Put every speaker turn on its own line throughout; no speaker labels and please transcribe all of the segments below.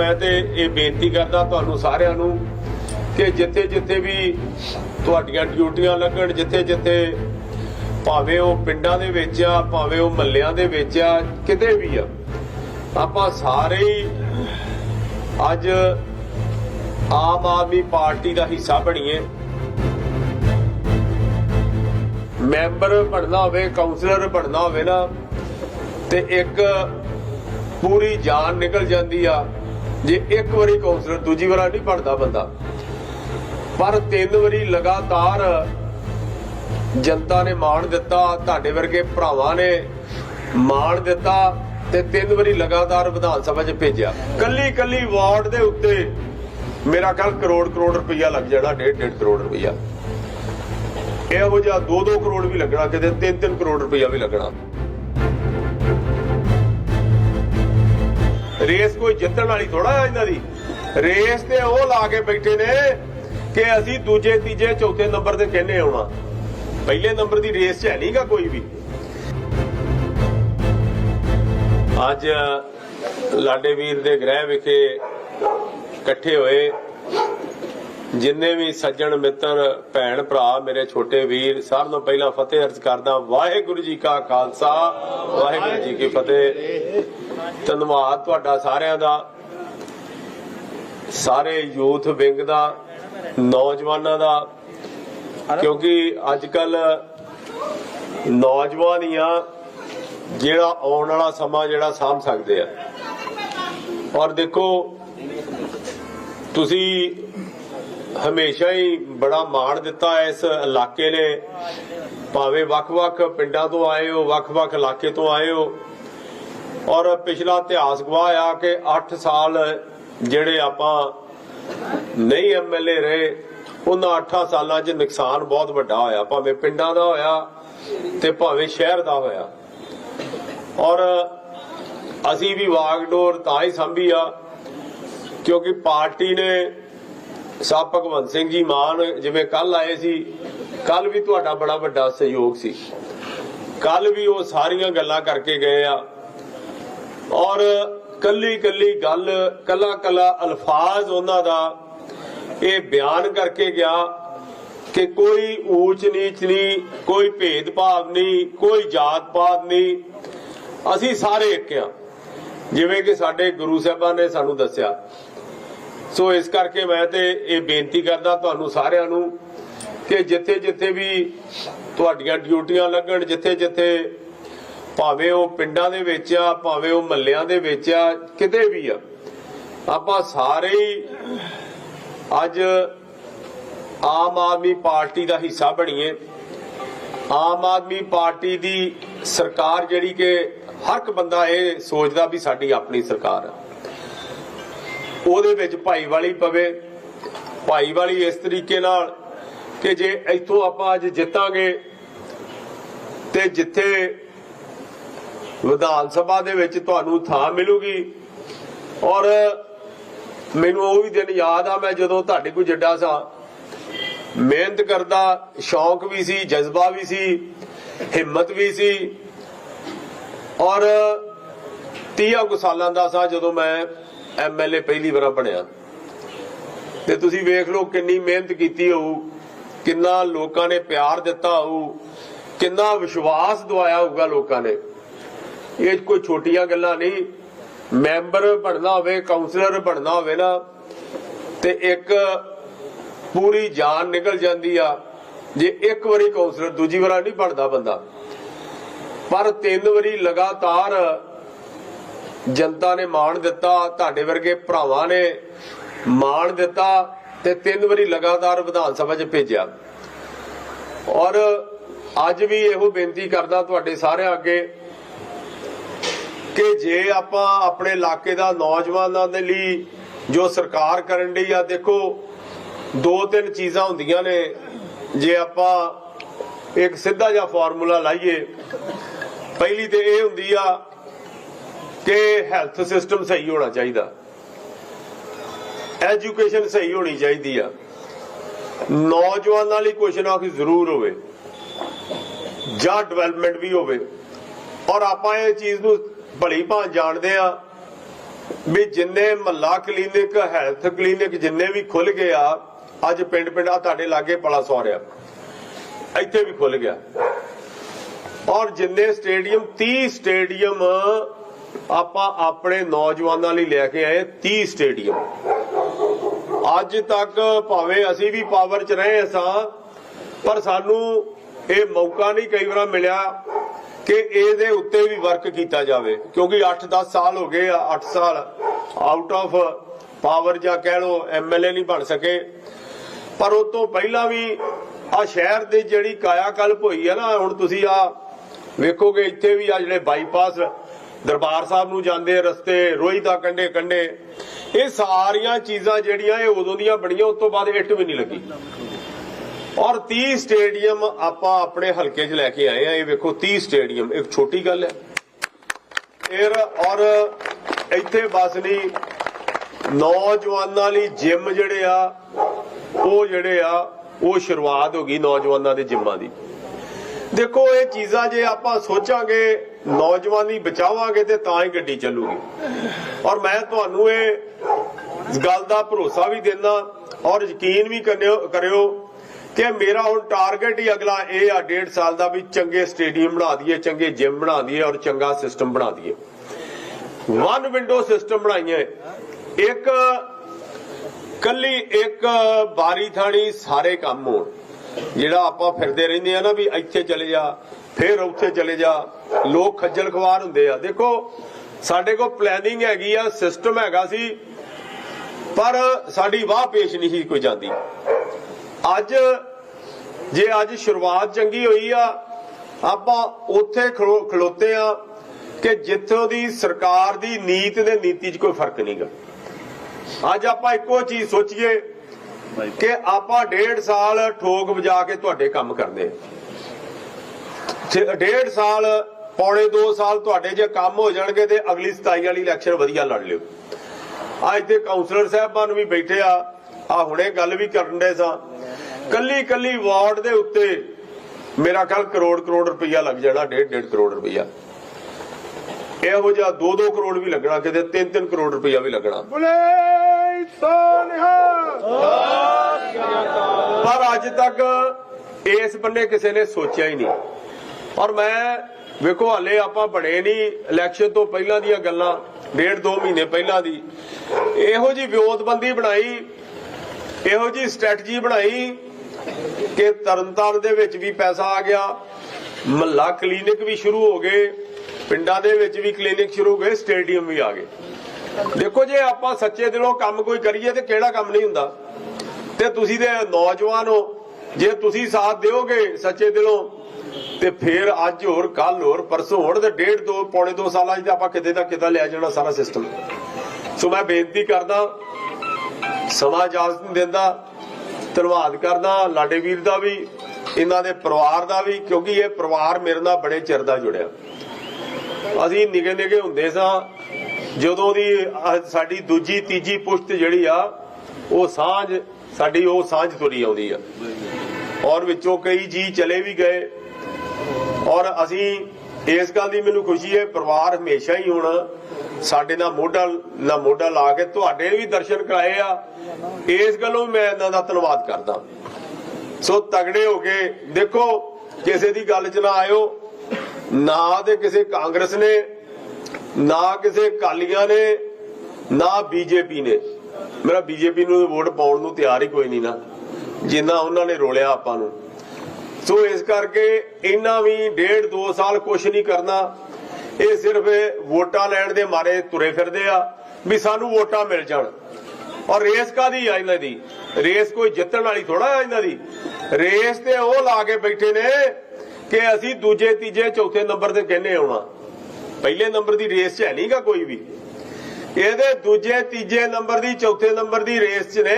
ਮੈਂ ਤੇ ਇਹ ਬੇਨਤੀ ਕਰਦਾ ਤੁਹਾਨੂੰ ਸਾਰਿਆਂ ਨੂੰ ਕਿ ਜਿੱਥੇ ਜਿੱਥੇ ਵੀ ਤੁਹਾਡੀਆਂ ਡਿਊਟੀਆਂ ਲੱਗਣ, ਜਿੱਥੇ ਜਿੱਥੇ ਭਾਵੇਂ ਉਹ ਪਿੰਡਾਂ ਦੇ ਵਿੱਚ ਆ, ਭਾਵੇਂ ਉਹ ਮੱਲਿਆਂ ਦੇ ਵਿੱਚ ਆ, ਕਿਤੇ ਵੀ ਆ, ਆਪਾਂ ਸਾਰੇ ਹੀ ਅੱਜ ਆਮ ਆਦਮੀ ਪਾਰਟੀ ਦਾ ਹਿੱਸਾ ਬਣੀਏ। ਮੈਂਬਰ ਬਣਨਾ ਹੋਵੇ ਕਾਉਂਸਲਰ ਬਣਨਾ ਹੋਵੇ ਨਾ, ਤੇ ਇੱਕ ਪੂਰੀ ਜਾਨ ਨਿਕਲ ਜਾਂਦੀ ਆ। ਜੇ ਇੱਕ ਵਾਰੀ ਕਾਉਂਸਲਰ ਦੂਜੀ ਵਾਰ ਨਹੀਂ ਬਣਦਾ ਬੰਦਾ, ਪਰ ਤਿੰਨ ਵਾਰੀ ਲਗਾਤਾਰ ਜਨਤਾ ਨੇ ਮਾਣ ਦਿੱਤਾ, ਤੁਹਾਡੇ ਵਰਗੇ ਭਰਾਵਾਂ ਨੇ ਮਾਣ ਦਿੱਤਾ ਤੇ ਤਿੰਨ ਵਾਰੀ ਲਗਾਤਾਰ ਵਿਧਾਨ ਸਭਾ 'ਚ ਭੇਜਿਆ। ਕੱਲੀ ਕੱਲੀ ਵਾਰਡ ਦੇ ਉੱਤੇ ਮੇਰਾ ਖਿਆਲ ਕਰੋੜ ਕਰੋੜ ਰੁਪਈਆ ਲੱਗ ਜਾਣਾ ਡੇਢ ਡੇਢ ਕਰੋੜ ਰੁਪਈਆ। ਇਹੋ ਜਿਹਾ 2-2 ਕਰੋੜ ਵੀ ਲੱਗਣਾ, ਕਿਤੇ 3-3 ਕਰੋੜ ਰੁਪਈਆ ਵੀ ਲੱਗਣਾ। ਰੇਸ ਕੋਈ ਜਿੱਤਣ ਵਾਲੀ ਥੋੜਾ ਆ ਇਹਨਾਂ ਦੀ। ਰੇਸ ਤੇ ਉਹ ਲਾ ਕੇ ਬੈਠੇ ਨੇ ਕਿ ਅਸੀਂ ਦੂਜੇ, ਤੀਜੇ, ਚੌਥੇ ਨੰਬਰ ਤੇ ਕਹਿੰਨੇ ਆਉਣਾ। ਪਹਿਲੇ ਨੰਬਰ ਦੀ ਰੇਸ 'ਚ ਹੈ ਨਹੀਂਗਾ ਕੋਈ ਵੀ। ਅੱਜ ਲਾਡੇ ਵੀਰ ਦੇ ਗ੍ਰਹਿ ਵਿਖੇ ਇਕੱਠੇ ਹੋਏ ਜਿੰਨੇ ਵੀ ਸੱਜਣ, ਮਿੱਤਰ, ਭੈਣ, ਭਰਾ ਮੇਰੇ ਛੋਟੇ ਵੀਰ ਸਾਰਿਆਂ ਤੋਂ ਪਹਿਲਾਂ ਫਤਿਹ ਅਰਜ਼ ਕਰਦਾ ਵਾਹਿਗੁਰੂ ਜੀ ਕਾ ਖਾਲਸਾ, ਵਾਹਿਗੁਰੂ ਜੀ ਕੀ ਫਤਿਹ। ਧੰਨਵਾਦ ਤੁਹਾਡਾ ਸਾਰਿਆਂ ਦਾ। ਸਾਰੇ ਯੂਥ ਵਿੰਗ ਦਾ, ਨੌਜਵਾਨਾਂ ਦਾ, ਕਿਉਂਕਿ ਅੱਜ ਕੱਲ ਨੌਜਵਾਨ ਜਿਹੜਾ ਆਉਣ ਵਾਲਾ ਸਮਾਂ ਜਿਹੜਾ ਸਾਂਭ ਸਕਦੇ ਆ। ਔਰ ਦੇਖੋ, ਤੁਸੀਂ ਹਮੇਸ਼ਾ ਹੀ ਬੜਾ ਮਾਣ ਦਿੱਤਾ ਇਸ ਇਲਾਕੇ ਨੇ। ਭਾਵੇਂ ਵੱਖ-ਵੱਖ ਪਿੰਡਾਂ ਤੋਂ ਆਏ ਹੋ, ਵੱਖ-ਵੱਖ ਇਲਾਕੇ ਤੋਂ ਆਏ ਹੋ। ਔਰ ਪਿਛਲਾ ਇਤਿਹਾਸ ਗਵਾਹ ਆ ਕਿ 8 ਸਾਲ ਜਿਹੜੇ ਆਪਾਂ ਨਹੀਂ ਐਮਐਲਏ ਰਹੇ, ਉਹਨਾਂ 8 ਸਾਲਾਂ 'ਚ ਨੁਕਸਾਨ ਬਹੁਤ ਵੱਡਾ ਹੋਇਆ। ਭਾਵੇਂ ਪਿੰਡਾਂ ਦਾ ਹੋਇਆ ਤੇ ਭਾਵੇਂ ਸ਼ਹਿਰ ਦਾ ਹੋਇਆ। ਔਰ ਅਸੀਂ ਵੀ ਵਾਗਡੋਰ ਤਾਂ ਹੀ ਸੰਭੀ ਆ, ਕਿਉਂਕਿ ਪਾਰਟੀ ਨੇ ਸਾਹਿਬ ਭਗਵੰਤ ਸਿੰਘ ਜੀ ਮਾਨ, ਜਿਵੇਂ ਕੱਲ ਆਏ ਸੀ ਕੱਲ ਵੀ ਤੁਹਾਡਾ ਬੜਾ ਵੱਡਾ ਸਹਿਯੋਗ ਸੀ। ਕੱਲ ਵੀ ਉਹ ਸਾਰੀਆਂ ਗੱਲਾਂ ਕਰਕੇ ਗਏ ਆ। ਔਰ ਕੱਲੀ ਕੱਲੀ ਗੱਲ ਕੱਲਾ ਕੱਲਾ ਅਲਫਾਜ਼ ਉਹਨਾਂ ਦਾ, ਇਹ ਬਿਆਨ ਕਰਕੇ ਗਿਆ ਕਿ ਕੋਈ ਊਚ ਨੀਚ ਨਹੀਂ, ਕੋਈ ਭੇਦਭਾਵ ਨਹੀਂ, ਕੋਈ ਜਾਤ ਪਾਤ ਨਹੀਂ। ਅਸੀਂ ਸਾਰੇ ਇੱਕ ਆ। ਜਿਵੇਂ ਕਿ ਸਾਡੇ ਗੁਰੂ ਸਾਹਿਬਾਨ ਨੇ ਸਾਨੂੰ ਦੱਸਿਆ ਸੋ ਇਸ ਕਰਕੇ ਮੈਂ ਤੇ ਇਹ ਬੇਨਤੀ ਕਰਦਾ ਤੁਹਾਨੂੰ ਸਾਰਿਆਂ ਨੂੰ ਕਿ ਜਿੱਥੇ ਜਿੱਥੇ ਵੀ ਤੁਹਾਡੀਆਂ ਡਿਊਟੀਆਂ ਲੱਗਣ, ਜਿੱਥੇ ਜਿੱਥੇ ਭਾਵੇਂ ਉਹ ਪਿੰਡਾਂ ਦੇ ਵਿੱਚ ਆ, ਭਾਵੇਂ ਉਹ ਮਹੱਲਿਆਂ ਦੇ ਵਿੱਚ ਆ, ਕਿਤੇ ਵੀ ਆ, ਆਪਾਂ ਸਾਰੇ ਹੀ ਅੱਜ ਆਮ ਆਦਮੀ ਪਾਰਟੀ ਦਾ ਹਿੱਸਾ ਬਣੀਏ। ਆਮ ਆਦਮੀ ਪਾਰਟੀ ਦੀ ਸਰਕਾਰ ਜਿਹੜੀ ਕਿ ਹਰ ਇੱਕ ਬੰਦਾ ਇਹ ਸੋਚਦਾ ਵੀ ਸਾਡੀ ਆਪਣੀ ਸਰਕਾਰ ਹੈ ਉਹਦੇ ਵਿੱਚ ਭਾਈਵਾਲੀ ਪਵੇ ਭਾਈਵਾਲੀ ਇਸ ਤਰੀਕੇ ਨਾਲ ਕਿ ਜੇ ਇੱਥੋਂ ਆਪਾਂ ਅੱਜ ਜਿੱਤਾਂਗੇ ਤੇ ਜਿੱਥੇ ਵਿਧਾਨ ਸਭਾ ਦੇ ਵਿੱਚ ਤੁਹਾਨੂੰ ਥਾਂ ਮਿਲੂਗੀ। ਔਰ ਮੈਨੂੰ ਉਹ ਵੀ ਦਿਨ ਯਾਦ ਆ, ਮੈਂ ਜਦੋਂ ਤੁਹਾਡੇ ਕੋਲ ਜੱਡਾ ਸਾਂ, ਮਿਹਨਤ ਕਰਦਾ, ਸ਼ੌਂਕ ਵੀ ਸੀ, ਜਜ਼ਬਾ ਵੀ ਸੀ, ਹਿੰਮਤ ਵੀ ਸੀ। ਔਰ 30 ਕੁ ਸਾਲਾਂ ਦਾ ਸਾਂ ਜਦੋਂ ਮੈਂ ਐਮਐਲਏ ਪਹਿਲੀ ਵਾਰ ਬਣਿਆ। ਤੇ ਤੁਸੀਂ ਵੇਖ ਲਓ ਕਿੰਨੀ ਮਿਹਨਤ ਕੀਤੀ ਹੋਊ, ਕਿੰਨਾ ਲੋਕਾਂ ਨੇ ਪਿਆਰ ਦਿੱਤਾ ਹੋਊ, ਕਿੰਨਾ ਵਿਸ਼ਵਾਸ ਦਵਾਇਆ ਹੋਊਗਾ ਲੋਕਾਂ ਨੇ। ਇਹ ਕੋਈ ਛੋਟੀਆਂ ਗੱਲਾਂ ਨਹੀਂ, ਮੈਂਬਰ ਬਣਨਾ ਹੋਵੇ, ਕਾਉਂਸਲਰ ਬਣਨਾ ਹੋਵੇ ਨਾ, ਤੇ ਇੱਕ ਪੂਰੀ ਜਾਨ ਨਿਕਲ ਜਾਂਦੀ ਆ, ਜੇ ਇੱਕ ਵਾਰੀ ਕਾਉਂਸਲਰ, ਦੂਜੀ ਵਾਰ ਨਹੀਂ ਬਣਦਾ ਬੰਦਾ। ਪਰ ਤਿੰਨ ਵਾਰੀ ਲਗਾਤਾਰ ਜਨਤਾ ਨੇ ਮਾਣ ਦਿੱਤਾ, ਤੁਹਾਡੇ ਵਰਗੇ ਭਰਾਵਾਂ ਨੇ ਮਾਣ ਦਿੱਤਾ ਤੇ ਤਿੰਨ ਵਾਰੀ ਲਗਾਤਾਰ ਵਿਧਾਨ ਸਭਾ 'ਚ ਭੇਜਿਆ। ਔਰ ਅੱਜ ਵੀ ਇਹੋ ਬੇਨਤੀ ਕਰਦਾ ਤੁਹਾਡੇ ਸਾਰਿਆਂ ਅੱਗੇ ਕਿ ਜੇ ਆਪਾਂ ਆਪਣੇ ਇਲਾਕੇ ਦਾ ਨੌਜਵਾਨਾਂ ਦੇ ਲਈ ਜੋ ਸਰਕਾਰ ਕਰਨ ਦੀ ਆ, ਦੇਖੋ ਦੋ ਤਿੰਨ ਚੀਜ਼ਾਂ ਹੁੰਦੀਆਂ ਨੇ। ਜੇ ਆਪਾਂ ਇੱਕ ਸਿੱਧਾ ਜਿਹਾ ਫਾਰਮੂਲਾ ਲਾਈਏ, ਪਹਿਲੀ ਤੇ ਇਹ ਹੁੰਦੀ ਆ ਕਿ ਹੈਲਥ ਸਿਸਟਮ ਸਹੀ ਹੋਣਾ ਚਾਹੀਦਾ। ਐਜੂਕੇਸ਼ਨ ਸਹੀ ਹੋਣੀ ਚਾਹੀਦੀ ਆ। ਨੌਜਵਾਨਾਂ ਲਈ ਕੁਛ ਨਾ ਕੁਛ ਜ਼ਰੂਰ ਹੋਵੇ। ਜਾਂ ਡਿਵੈਲਪਮੈਂਟ ਵੀ ਹੋਵੇ। ਔਰ ਆਪਾਂ ਇਹ ਚੀਜ਼ ਨੂੰ ਭਲੀ ਭਾਂ ਜਾਣਦੇ ਆ ਵੀ ਜਿੰਨੇ ਮਹੱਲਾ ਕਲੀਨਿਕ, ਹੈਲਥ ਕਲੀਨਿਕ ਜਿੰਨੇ ਵੀ ਖੁੱਲ ਗਏ ਆ, ਅੱਜ ਪਿੰਡ ਪਿੰਡ ਆ ਤੁਹਾਡੇ ਲਾਗੇ ਪਲਾ ਸੌਰਿਆ ਇੱਥੇ ਵੀ ਖੁੱਲ ਗਿਆ। ਔਰ ਜਿੰਨੇ ਸਟੇਡੀਅਮ 30 ਸਟੇਡੀਅਮ ਆਪਾਂ ਆਪਣੇ ਨੌਜਵਾਨਾਂ ਲਈ ਲੈ ਕੇ ਆਏ 30 ਸਟੇਡੀਅਮ। ਅੱਜ ਤੱਕ ਭਾਵੇਂ ਅਸੀਂ ਵੀ ਪਾਵਰ 'ਚ ਰਹੇ ਸਾਂ, ਪਰ ਸਾਨੂੰ ਇਹ ਮੌਕਾ ਨਹੀਂ ਕਈ ਵਾਰ ਮਿਲਿਆ ਕਿ ਇਹਦੇ ਉੱਤੇ ਵੀ ਵਰਕ ਕੀਤਾ ਜਾਵੇ। ਕਿਉਂਕਿ 8-10 ਸਾਲ ਹੋ ਗਏ ਆ 8 ਸਾਲ ਆਊਟ ਆਫ ਪਾਵਰ ਜਾਂ ਕਹਿ ਲਓ ਐਮਐਲਏ ਨਹੀਂ ਬਣ ਸਕੇ। ਪਰ ਉਸ ਤੋਂ ਪਹਿਲਾਂ ਵੀ ਆ ਸ਼ਹਿਰ ਦੀ ਜਿਹੜੀ ਕਾਇਆ ਕਲਪ ਹੋਈ ਹੈ ਨਾ, ਹੁਣ ਤੁਸੀਂ ਆ ਵੇਖੋਗੇ, ਇੱਥੇ ਵੀ ਆ ਜਿਹੜੇ ਬਾਈਪਾਸ ਦਰਬਾਰ ਸਾਹਿਬ ਨੂੰ ਜਾਂਦੇ ਰਸਤੇ ਰੋਈ ਦਾ ਕੰਡੇ ਕੰਡੇ ਇਹ ਸਾਰੀਆਂ ਚੀਜ਼ਾਂ ਜਿਹੜੀਆਂ ਇਹ ਉਦੋਂ ਦੀਆਂ ਬਣੀਆਂ, ਉਸ ਤੋਂ ਬਾਅਦ ਇੱਟ ਵੀ ਨਹੀਂ ਲੱਗੀ। ਔਰ 30 ਸਟੇਡੀਅਮ ਆਪਾਂ ਆਪਣੇ ਹਲਕੇ 'ਚ ਲੈ ਕੇ ਆਏ ਆ, ਇਹ ਵੇਖੋ 30 ਸਟੇਡੀਅਮ, ਇੱਕ ਛੋਟੀ ਗੱਲ ਹੈ। ਫਿਰ ਔਰ ਇੱਥੇ ਬਸ ਨਹੀਂ, ਨੌਜਵਾਨਾਂ ਲਈ ਜਿਮ ਜਿਹੜੇ ਆ, ਉਹ ਜਿਹੜੇ ਆ, ਉਹ ਸ਼ੁਰੂਆਤ ਹੋ ਗਈ ਨੌਜਵਾਨਾਂ ਦੇ ਜਿੰਮਾਂ ਦੀ। ਦੇਖੋ ਇਹ ਚੀਜ਼ਾਂ ਜੇ ਆਪਾਂ ਸੋਚਾਂਗੇ ਨੌਜਵਾਨੀ ਬਚਾਵਾਂਗੇ ਤੇ ਤਾਂ ਹੀ ਗੱਡੀ ਚੱਲੂਗੀ। ਔਰ ਮੈਂ ਤੁਹਾਨੂੰ ਇਹ ਗੱਲ ਦਾ ਭਰੋਸਾ ਵੀ ਦਿੰਦਾ ਔਰ ਯਕੀਨ ਵੀ ਕਰਿਓ ਕਰਿਓ ਕਿ ਮੇਰਾ ਹੁਣ ਟਾਰਗੇਟ ਹੀ ਅਗਲਾ ਇਹ ਆ ਡੇਢ ਸਾਲ ਦਾ ਵੀ ਚੰਗੇ ਸਟੇਡੀਅਮ ਬਣਾ ਦਈਏ, ਚੰਗੇ ਜਿਮ ਬਣਾ ਦਈਏ ਔਰ ਚੰਗਾ ਸਿਸਟਮ ਬਣਾ ਦਈਏ। ਵਨ ਵਿੰਡੋ ਸਿਸਟਮ ਬਣਾਈਏ। ਇੱਕ ਕੱਲੀ ਇੱਕ ਬਾਰੀ ਥਾਣੀ ਸਾਰੇ ਕੰਮ ਹੋਣ। ਜਿਹੜਾ ਆਪਾਂ ਫਿਰਦੇ ਰਹਿੰਦੇ ਆ ਨਾ ਵੀ ਇੱਥੇ ਚਲੇ ਜਾ, ਫਿਰ ਉੱਥੇ ਚਲੇ ਜਾ ਲੋਕ ਖੱਜਲ ਖਵਾਰ ਹੁੰਦੇ ਆ। ਦੇਖੋ, ਸਾਡੇ ਕੋਲ ਪਲੈਨਿੰਗ ਹੈਗੀ ਆ ਸਿਸਟਮ ਹੈਗਾ ਸੀ, ਪਰ ਸਾਡੀ ਵਾਹ ਪੇਸ਼ ਨਹੀਂ ਸੀ ਕੋਈ ਜਾਂਦੀ। ਅੱਜ, ਜੇ ਅੱਜ ਸ਼ੁਰੂਆਤ ਚੰਗੀ ਹੋਈ ਆ, ਆਪਾਂ ਉੱਥੇ ਖਲੋਤੇ ਆ ਕਿ ਜਿੱਥੋਂ ਦੀ ਸਰਕਾਰ ਦੀ ਨੀਤ ਤੇ ਨੀਤੀ 'ਚ ਕੋਈ ਫ਼ਰਕ ਨਹੀਂਗਾ। ਅੱਜ ਆਪਾਂ ਇੱਕੋ ਚੀਜ਼ ਸੋਚੀਏ ਕਿ ਆਪਾਂ ਡੇਢ ਸਾਲ ਠੋਕ ਵਜਾ ਕੇ ਤੁਹਾਡੇ ਕੰਮ ਕਰਨੇ ਜੇ ਡੇਢ ਸਾਲ ਪੌਣੇ 2 ਸਾਲ ਤੁਹਾਡੇ ਜੇ ਕੰਮ ਹੋ ਜਾਣਗੇ ਤੇ ਅਗਲੀ 27 ਵਾਲੀ ਇਲੈਕਸ਼ਨ ਵਧੀਆ ਲੜ ਲਿਓ। ਅੱਜ ਤੇ ਕਾਉਂਸਲਰ ਸਾਹਿਬਾਨ ਵੀ ਬੈਠੇ ਆ ਆ ਹੁਣੇ ਗੱਲ ਵੀ ਕਰਨ ਦੇ ਸਾਂ। ਕੱਲੀ ਕੱਲੀ ਵਾਰਡ ਦੇ ਉੱਤੇ ਮੇਰਾ ਖਿਆਲ ਕਰੋੜ ਕਰੋੜ ਰੁਪਈਆ ਲੱਗ ਜਾਣਾ ਡੇਢ ਡੇਢ ਕਰੋੜ ਰੁਪਈਆ। ਇਹੋ ਜਿਹਾ 2-2 ਕਰੋੜ ਵੀ ਲੱਗਣਾ ਕਿਤੇ 3-3 ਕਰੋੜ ਰੁਪਈਆ ਵੀ ਲੱਗਣਾ।
ਬੁਲੇ ਸੋਨਿਹਾ।
ਪਰ ਅੱਜ ਤੱਕ ਇਸ ਬੰਨੇ ਕਿਸੇ ਨੇ ਸੋਚਿਆ ਹੀ ਨਹੀਂ। ਔਰ ਮੈਂ ਵੇਖੋ, ਹਾਲੇ ਆਪਾਂ ਬਣੇ ਨਹੀਂ ਇਲੈਕਸ਼ਨ ਤੋਂ ਪਹਿਲਾਂ ਦੀਆਂ ਗੱਲਾਂ, ਡੇਢ ਦੋ ਮਹੀਨੇ ਪਹਿਲਾਂ ਦੀ। ਇਹੋ ਜੀ ਵਿਉਂਤਬੰਦੀ ਬਣਾਈ, ਇਹੋ ਜੀ ਸਟ੍ਰੈਟਜੀ ਬਣਾਈ ਕਿ ਤਰਨਤਾਰਨ ਦੇ ਵਿੱਚ ਵੀ ਪੈਸਾ ਆ ਗਿਆ, ਮਹੱਲਾ ਕਲੀਨਿਕ ਵੀ ਸ਼ੁਰੂ ਹੋ ਗਏ, ਪਿੰਡਾਂ ਦੇ ਵਿੱਚ ਵੀ ਕਲੀਨਿਕ ਸ਼ੁਰੂ ਹੋ ਗਏ ਸਟੇਡੀਅਮ ਵੀ ਆ ਗਏ। ਦੇਖੋ, ਜੇ ਆਪਾਂ ਸੱਚੇ ਦਿਲੋਂ ਕੰਮ ਕੋਈ ਕਰੀਏ ਤੇ ਕਿਹੜਾ ਕੰਮ ਨਹੀਂ ਹੁੰਦਾ? ਤੇ ਤੁਸੀਂ ਦੇ ਨੌਜਵਾਨ ਹੋ, ਜੇ ਤੁਸੀਂ ਸਾਥ ਦਿਓਗੇ ਸੱਚੇ ਦਿਲੋਂ ਤੇ ਫਿਰ ਅੱਜ ਹੋਰ ਕੱਲ ਹੋਰ, ਪਰਸੋਂ ਹੋਰ ਤੇ ਡੇਢ ਦੋ, ਪੌਣੇ ਦੋ ਸਾਲਾਂ 'ਚ ਆਪਾਂ ਕਿਤੇ ਦਾ ਕਿਤੇ ਲਿਆ ਜਾਣਾ ਸਾਰਾ ਸਿਸਟਮ ਸੋ ਮੈਂ ਬੇਨਤੀ ਕਰਦਾ ਸਮਾਂ ਇਜਾਜ਼ਤ ਨਹੀਂ ਦਿੰਦਾ, ਧੰਨਵਾਦ ਕਰਦਾ, ਲਾਡੇ ਵੀਰ ਦਾ ਵੀ, ਇਹਨਾਂ ਦੇ ਪਰਿਵਾਰ ਦਾ ਵੀ, ਕਿਉਂਕਿ ਇਹ ਪਰਿਵਾਰ ਮੇਰੇ ਨਾਲ ਬੜੇ ਚਿਰ ਦਾ ਜੁੜਿਆ। ਅਸੀਂ ਨਿਗੇ ਨਿਗੇ ਹੁੰਦੇ ਸਾਂ, ਜਦੋਂ ਦੀ ਸਾਡੀ ਦੂਜੀ, ਤੀਜੀ ਪੁਸ਼ਤ ਜਿਹੜੀ ਆ, ਉਹ ਸਾਂਝ, ਸਾਡੀ ਉਹ ਸਾਂਝ ਤੁਰੀ ਆਉਂਦੀ ਆ। ਔਰ ਵਿੱਚੋਂ ਕਈ ਜੀ ਚਲੇ ਵੀ ਗਏ ਔਰ ਅਸੀਂ ਇਸ ਗੱਲ ਦੀ ਮੈਨੂੰ ਖੁਸ਼ੀ ਹੈ, ਪਰਿਵਾਰ ਹਮੇਸ਼ਾ ਹੀ ਹੁਣ ਸਾਡੇ ਨਾਲ ਮੋਢਾ ਨਾਲ ਮੋਢਾ ਲਾ ਕੇ ਤੁਹਾਡੇ ਵੀ ਦਰਸ਼ਨ ਕਰਾਏ ਆ। ਇਸ ਗੱਲੋਂ ਮੈਂ ਇਹਨਾਂ ਦਾ ਧੰਨਵਾਦ ਕਰਦਾ। ਸੋ ਤਗੜੇ ਹੋ ਕੇ ਦੇਖੋ, ਕਿਸੇ ਦੀ ਗੱਲ 'ਚ ਨਾ ਆਇਓ, ਨਾ ਤੇ ਕਿਸੇ ਕਾਂਗਰਸ ਨੇ, ਨਾ ਕਿਸੇ ਕਾਲੀਆਂ ਨੇ, ਨਾ ਬੀਜੇਪੀ ਨੇ। ਮੇਰਾ ਬੀਜੇਪੀ ਨੂੰ ਵੋਟ ਪਾਉਣ ਨੂੰ ਤਿਆਰ ਹੀ ਕੋਈ ਨਹੀਂ ਨਾ। ਜਿੰਨਾ ਉਹਨਾਂ ਨੇ ਰੋਲਿਆ ਆਪਾਂ ਨੂੰ। ਸੋ ਇਸ ਕਰਕੇ ਇਹਨਾਂ ਵੀ ਡੇਢ ਦੋ ਸਾਲ ਕੁਝ ਨਹੀਂ ਕਰਨਾ। ਇਹ ਸਿਰਫ ਵੋਟਾਂ ਲੈਣ ਦੇ ਮਾਰੇ ਤੁਰੇ ਫਿਰਦੇ ਆ ਵੀ ਸਾਨੂੰ ਵੋਟਾਂ ਮਿਲ ਜਾਣ। ਔਰ ਰੇਸ ਕਾਦੀ ਆ ਇਹਨਾਂ ਦੀ? ਰੇਸ ਕੋਈ ਜਿੱਤਣ ਵਾਲੀ ਥੋੜਾ ਆ ਇਹਨਾਂ ਦੀ? ਰੇਸ ਤੇ ਉਹ ਲਾ ਕੇ ਬੈਠੇ ਨੇ ਕਿ ਅਸੀਂ ਦੂਜੇ, ਤੀਜੇ, ਚੌਥੇ ਨੰਬਰ ਤੇ ਕਹਿੰਨੇ ਆਉਣਾ। ਪਹਿਲੇ ਨੰਬਰ ਦੀ ਰੇਸ 'ਚ ਹੈ ਨਹੀਂਗਾ ਕੋਈ ਵੀ। ਇਹਦੇ ਦੂਜੇ, ਤੀਜੇ ਨੰਬਰ ਦੀ, ਚੌਥੇ ਨੰਬਰ ਦੀ ਰੇਸ 'ਚ ਨੇ।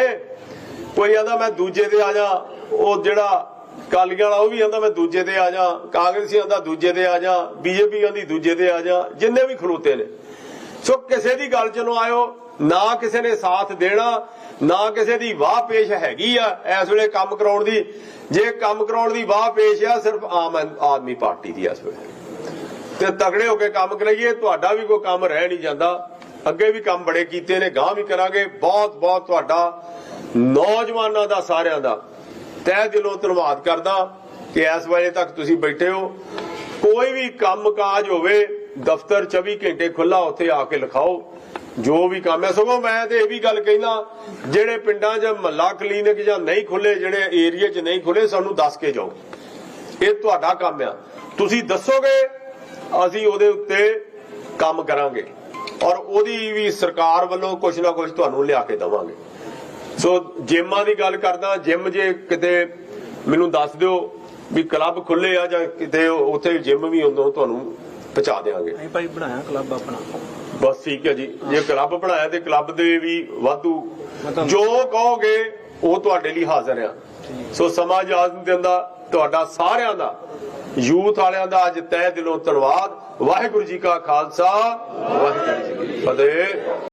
ਕੋਈ ਆਂਦਾ ਮੈਂ ਦੂਜੇ ਤੇ ਆ ਜਾ, ਉਹ ਜਿਹੜਾ ਕਾਲੀਆਂ ਵਾਲਾ ਉਹ ਵੀ ਆਂਦਾ ਮੈਂ ਦੂਜੇ ਤੇ ਆ ਜਾ, ਕਾਂਗਰਸੀ ਆਂਦਾ ਦੂਜੇ ਤੇ ਆ ਜਾ, ਬੀਜੇਪੀ ਆਂਦੀ ਦੂਜੇ ਤੇ ਆ ਜਾ, ਜਿੰਨੇ ਵੀ ਖਲੋਤੇ ਨੇ। ਸੋ ਕਿਸੇ ਦੀ ਗੱਲ ਚ ਨੂੰ ਆਇਓ, ਨਾ ਕਿਸੇ ਨੇ ਸਾਥ ਦੇਣਾ, ਨਾ ਕਿਸੇ ਦੀ ਵਾਹ ਪੇਸ਼ ਹੈਗੀ ਆ ਇਸ ਵੇਲੇ ਕੰਮ ਕਰਾਉਣ ਦੀ। ਜੇ ਕੰਮ ਕਰਾਉਣ ਦੀ ਵਾਹ ਪੇਸ਼ ਆ, ਸਿਰਫ ਆਮ ਆਦਮੀ ਪਾਰਟੀ ਦੀ ਇਸ ਵੇਲੇ। ਤੇ ਤਗੜੇ ਹੋ ਕੇ ਕੰਮ ਕਰਾਈਏ, ਤੁਹਾਡਾ ਵੀ ਕੋਈ ਕੰਮ ਰਹਿ ਨਹੀਂ ਜਾਂਦਾ। ਅੱਗੇ ਵੀ ਕੰਮ ਬੜੇ ਕੀਤੇ ਨੇ ਗਾਂ ਵੀ ਕਰਾਂਗੇ। ਬਹੁਤ ਬਹੁਤ ਤੁਹਾਡਾ, ਨੌਜਵਾਨਾਂ ਦਾ ਸਾਰਿਆਂ ਦਾ ਤਹਿ ਦਿਲੋਂ ਧੰਨਵਾਦ ਕਰਦਾ ਕਿ ਇਸ ਵੇਲੇ ਤੱਕ ਤੁਸੀਂ ਬੈਠੇ ਹੋ। ਕੋਈ ਵੀ ਕੰਮ ਕਾਜ ਹੋਵੇ, ਦਫ਼ਤਰ 24 ਘੰਟੇ ਖੁੱਲਾ ਉੱਥੇ ਆ ਕੇ ਲਿਖਾਓ। ਜੋ ਵੀ ਕੰਮ ਹੈ, ਸਗੋਂ ਮੈਂ ਤੇ ਇਹ ਵੀ ਗੱਲ ਕਹਿੰਦਾ, ਜਿਹੜੇ ਪਿੰਡਾਂ 'ਚ ਮਹੱਲਾ ਕਲੀਨਿਕ ਜਾਂ ਨਹੀਂ ਖੁੱਲੇ ਜਿਹੜੇ ਏਰੀਆ 'ਚ ਨਹੀਂ ਖੁੱਲੇ ਸਾਨੂੰ ਦੱਸ ਕੇ ਜਾਓ। ਇਹ ਤੁਹਾਡਾ ਕੰਮ ਆ। ਤੁਸੀਂ ਦੱਸੋਗੇ, ਅਸੀਂ ਉਹਦੇ ਉੱਤੇ ਕੰਮ ਕਰਾਂਗੇ। ਔਰ ਉਹਦੀ ਵੀ ਸਰਕਾਰ ਵੱਲੋਂ ਕੁਝ ਨਾ ਕੁਝ ਤੁਹਾਨੂੰ ਲਿਆ ਕੇ ਦਵਾਂਗੇ। ਸੋ ਜਿਮਾਂ ਦੀ ਗੱਲ ਕਰਦਾ ਜਿਮ ਜੇ ਕਿਤੇ ਮੈਨੂੰ ਦੱਸ ਦਿਓ ਵੀ ਕਲੱਬ ਖੁੱਲੇ ਆ ਜਾਂ ਕਿਤੇ ਉੱਥੇ ਜਿਮ ਵੀ ਹੁੰਦੋਂ ਤੁਹਾਨੂੰ ਪਹੁੰਚਾ ਦੇਵਾਂਗੇ
ਨਹੀਂ ਭਾਈ ਬਣਾਇਆ ਕਲੱਬ ਆਪਣਾ।
ਬਸ ਠੀਕ ਹੈ ਜੀ। ਜੇ ਕਲੱਬ ਬਣਾਇਆ ਤੇ ਕਲੱਬ ਦੇ ਵੀ ਵਾਧੂ ਜੋ ਕਹੋਗੇ ਉਹ ਤੁਹਾਡੇ ਲਈ ਹਾਜ਼ਰ ਆ। ਸੋ ਸਮਾਜ ਇਜਾਜ਼ਤ ਨਹੀਂ ਦਿੰਦਾ ਤੁਹਾਡਾ ਸਾਰਿਆਂ ਦਾ ਯੂਥ ਵਾਲਿਆਂ ਦਾ ਅੱਜ ਤਹਿ ਦਿਲੋਂ ਧੰਨਵਾਦ। ਵਾਹਿਗੁਰੂ ਜੀ ਕਾ ਖਾਲਸਾ ਵਾਹਿਗੁਰੂ ਜੀ ਕੀ ਫਤਿਹ।